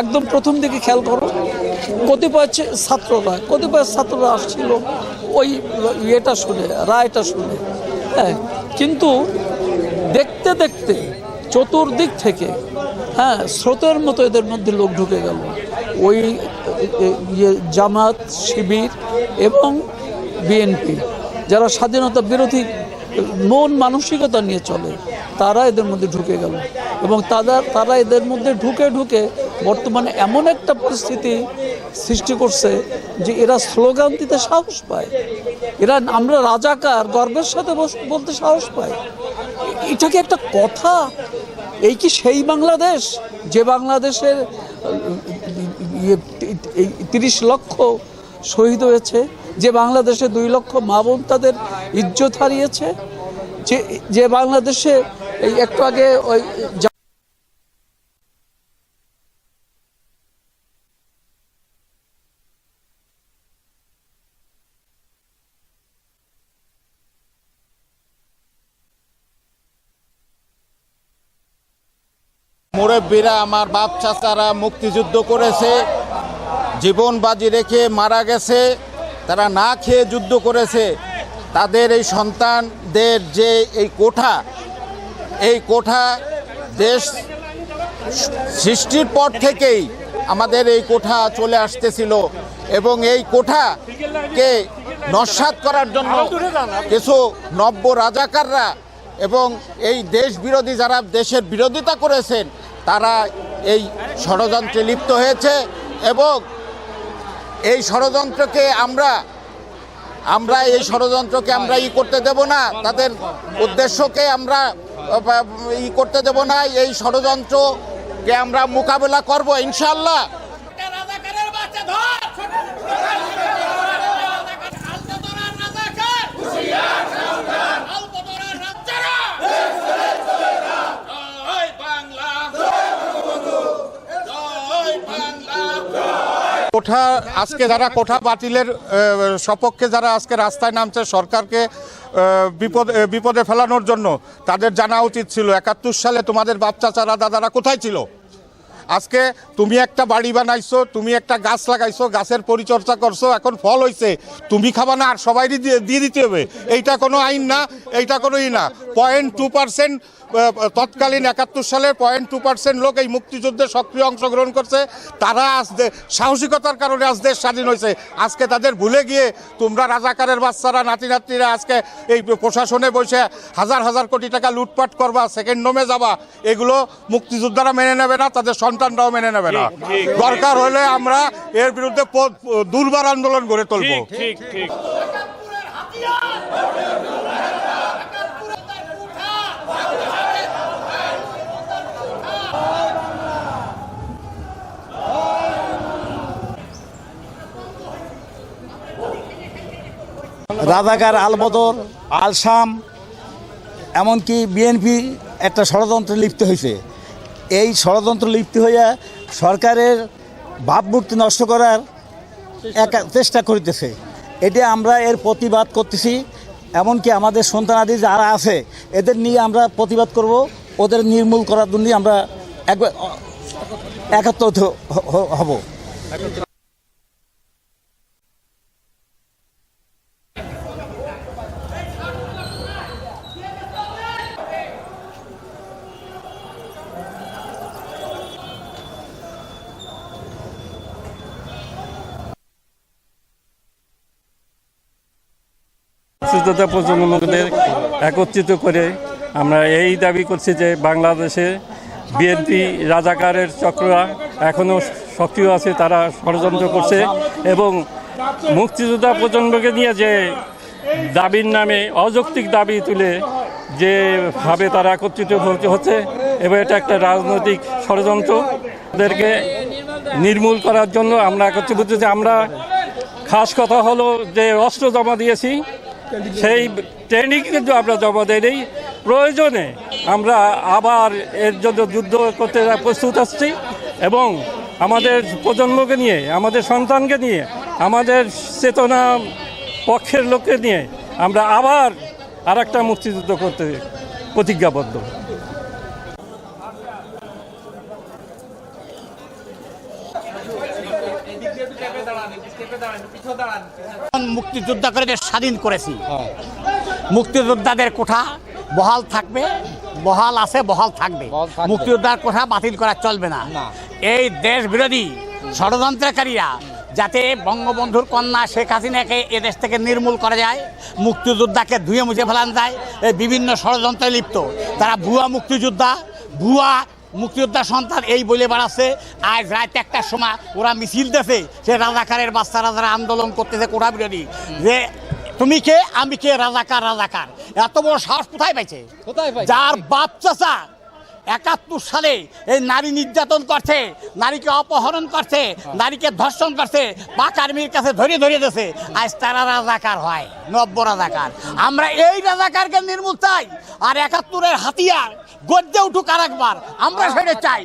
একদম প্রথম দিকে খেয়াল করো, কতিপয় ছাত্ররা কতিপয় ছাত্ররা আসছিল, ওই ইয়েটা শুনে, রায়টা শুনে হ্যাঁ কিন্তু দেখতে দেখতে চতুর্দিক থেকে হ্যাঁ স্রোতের মতো এদের মধ্যে লোক ঢুকে গেল। ওই ইয়ে জামাত, শিবির এবং বিএনপি, যারা স্বাধীনতা বিরোধী মন মানসিকতা নিয়ে চলে, তারা এদের মধ্যে ঢুকে গেল। এবং তারা তারা এদের মধ্যে ঢুকে ঢুকে বর্তমানে এমন একটা পরিস্থিতি সৃষ্টি করছে যে এরা স্লোগান দিতে সাহস পায়। এরা আমরা রাজাকার, গর্বের সাথে বলতে সাহস পায়। এটা কি একটা কথা? এই কি সেই বাংলাদেশ? যে বাংলাদেশের ইয়ে তিরিশ লক্ষ শহীদ হয়েছে, যে বাংলাদেশে দুই লক্ষ মা বোন তাদের ইজ্জত হারিয়েছে, যে যে বাংলাদেশে একটু আগে ওই মুরব্বীরা, আমার বাপ চাচারা মুক্তিযুদ্ধ করেছে, জীবন বাজি রেখে মারা গেছে, তারা না খেয়ে যুদ্ধ করেছে। তাদের এই সন্তানদের যে এই কোঠা এই কোঠা দেশ সৃষ্টির পর থেকেই আমাদের এই কোঠা চলে আসতেছিল এবং এই কোঠাকে নস্বাত করার জন্য কিছু নব্য রাজাকাররা এবং এই দেশ বিরোধী যারা দেশের বিরোধিতা করেছেন তারা এই ষড়যন্ত্রে লিপ্ত হয়েছে এবং এই ষড়যন্ত্রকে আমরা আমরা এই ষড়যন্ত্রকে আমরা ই করতে দেব না। তাদের উদ্দেশ্যকে আমরা, ই করতে দেব না। এই ষড়যন্ত্রকে আমরা মোকাবেলা করব ইনশাল্লাহ রাজাকারের বাচ্চা ধর আলপতরার রাজাকার আলপতরার রাজারা জয় বাংলা জয় বাংলা কোঠা, আজকে যারা কোঠা বাতিলের সপক্ষে যারা আজকে রাস্তায় নামছে সরকারকে বিপদ বিপদে ফেলানোর জন্য, তাদের জানা উচিত ছিল, একাত্তর সালে তোমাদের বাচ্চা চারা দাদারা কোথায় ছিল? আজকে তুমি একটা বাড়ি বানাইছো, তুমি একটা গাছ লাগাইছো, গাছের পরিচর্যা করছ, এখন ফল হইছে, তুমি খাবা না, আর সবাই দিয়ে দিতে হবে। এইটা কোনো আইন না, এইটা কোনো ই না। পয়েন্ট টু পার্সেন্ট তৎকালীন একাত্তর সালের পয়েন্ট টু পার্সেন্ট লোক এই মুক্তিযুদ্ধে সক্রিয় অংশগ্রহণ করছে। তারা আজ সাহসিকতার কারণে আজ দেশ স্বাধীন হয়েছে। আজকে তাদের ভুলে গিয়ে তোমরা রাজাকারের বাচ্চারা নাতি নাতনিরা আজকে এই প্রশাসনে বসে হাজার হাজার কোটি টাকা লুটপাট করবা সেকেন্ড নোমে যাবা। এগুলো মুক্তিযোদ্ধারা মেনে নেবে না তাদের সন্তানরাও মেনে নেবে না। দরকার হলে আমরা এর বিরুদ্ধে দুর্বার আন্দোলন গড়ে তুলবো। একাত্তরের হাতিয়ার রাজাকার আলবদর, আলসাম, এমনকি বিএনপি একটা ষড়যন্ত্রে লিপ্ত হয়েছে। এই ষড়যন্ত্র লিপ্ত হইয়া সরকারের ভাবমূর্তি নষ্ট করার একা চেষ্টা করিতেছে। এটা আমরা এর প্রতিবাদ করতেছি, এমনকি আমাদের সন্তানাদি যারা আছে, এদের নিয়ে আমরা প্রতিবাদ করব, ওদের নির্মূল করার জন্য আমরা একবার একাত্ম হব। মুক্তিযোদ্ধা প্রজন্মদের একত্রিত করে আমরা এই দাবি করছি যে বাংলাদেশে বিএনপি রাজাকারের চক্ররা এখনও সক্রিয় আছে, তারা ষড়যন্ত্র করছে এবং মুক্তিযোদ্ধা প্রজন্মকে নিয়ে যে দাবির নামে অযৌক্তিক দাবি তুলে যেভাবে তারা একত্রিত হচ্ছে, এবং এটা একটা রাজনৈতিক ষড়যন্ত্র। ওদেরকে নির্মূল করার জন্য আমরা একত্রিত আমরা খাস কথা হলো যে অস্ত্র জমা দিয়েছি সেই ট্রেনিং কিন্তু আমরা জমা নেই। প্রয়োজনে আমরা আবার এর জন্য যুদ্ধ করতে প্রস্তুত আসছি এবং আমাদের প্রজন্মকে নিয়ে, আমাদের সন্তানকে নিয়ে, আমাদের চেতনা পক্ষের লোককে নিয়ে আমরা আবার আর একটা মুক্তিযুদ্ধ করতে প্রতিজ্ঞাবদ্ধ। মুক্তিযোদ্ধা করে স্বাধীন করেছি। মুক্তিযোদ্ধাদের কোঠা বহাল থাকবে বহাল আছে বহাল থাকবে। মুক্তিযোদ্ধার কোঠা বাতিল করা চলবে না। এই দেশ বিরোধী ষড়যন্ত্রকারীরা যাতে বঙ্গবন্ধুর কন্যা শেখ হাসিনাকে এদেশ থেকে নির্মূল করা যায় মুক্তিযোদ্ধাকে ধুয়ে মুছে ফেলানো যায় এই বিভিন্ন ষড়যন্ত্রে লিপ্ত। তারা ভুয়া মুক্তিযোদ্ধা ভুয়া মুক্তিযোদ্ধা সন্তান এই বলে বেড়াচ্ছে। আজ রাত একটার সময় ওরা মিছিল দেছে সে রাজাকারের বাচ্চারা যারা আন্দোলন করতেছে কোটা বিরোধী। যে তুমি কে? আমি কে? রাজাকার রাজাকার। এত বড় সাহস কোথায় পাইছে? যার বাপ চাচা একাত্তর সালে এই নারী নির্যাতন করছে নারীকে অপহরণ করছে নারীকে ধর্ষণ করছে পাক আর্মির কাছে ধরে ধরে দিয়েছে। আজ তারা রাজাকার হয় নব্য রাজাকার। আমরা এই রাজাকারকে নির্মূল চাই আর একাত্তরের হাতিয়ার গদ্যে উঠুক আর একবার আমরা সেটা চাই।